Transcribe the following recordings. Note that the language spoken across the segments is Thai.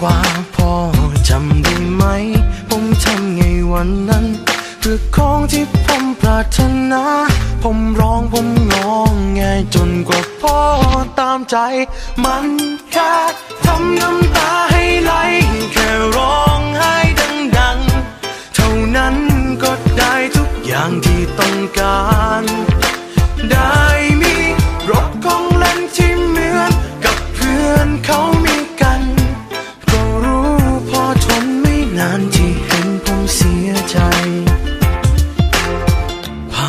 กว่าพอจำได้ไหม ผมทำไงวันนั้น เพื่อของที่ผมปรารถนา ผมร้องผมงองแงจนกว่าพ่อตามใจ มันแค่ทำน้ำตา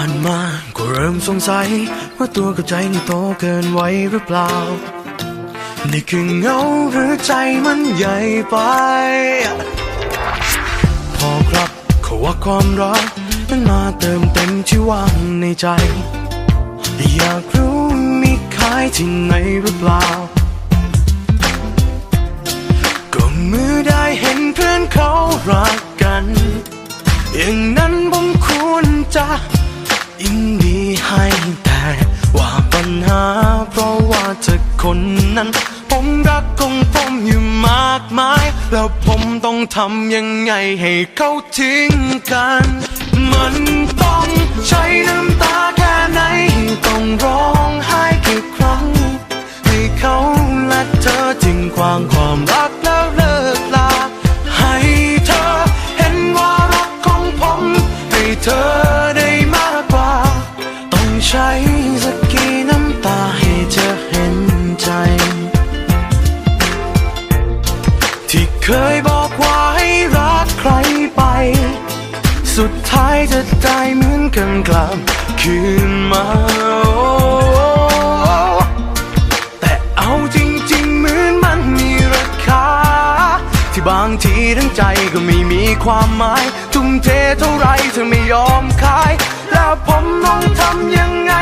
านมา ก็เริ่มสงสัย ว่าตัวกับใจนี่โตเกินไว้หรือเปล่า นี่คือเงาหรือใจมันใหญ่ไป พอครับเขาว่าความรักมันมาเติมเต็มที่ว่างในใจ อยากรู้มีขายที่ไหนหรือเปล่า ก็เมื่อได้เห็นเพื่อนเขารักกัน อย่างนั้นผ นั้น ผมรักของผมอยู่มากมาย แล้วผมต้องทำยังไงให้เขาทิ้งกัน มันต้องใช้น้ำตาแค่ไหน ต้องร้องไห้กี่ครั้ง ให้เขาและเธอทิ้งความความรัก สุดท้ายจะได้เหมือนกันกลับคืนมาแต่เอาจริงๆเหมือนมันมีราคา ที่บางทีทั้งใจก็ไม่มีความหมาย ทุ่มเทเท่าไรเธอไม่ยอมขาย แล้วผมต้องทำยังไง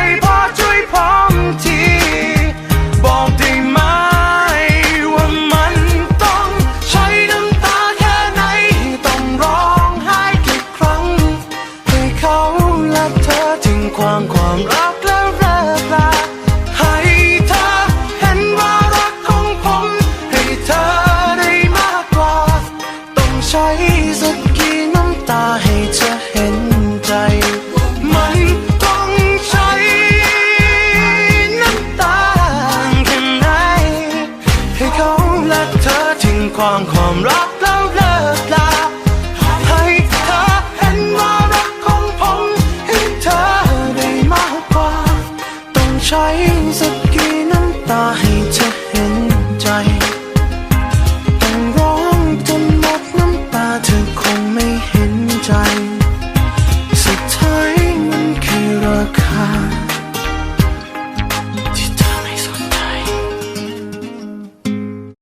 ความความรักแล้วเลิกลาให้เธอเห็นว่ารักของผมให้เธอได้มากกว่า ต้องใช้สักกี่น้ำตา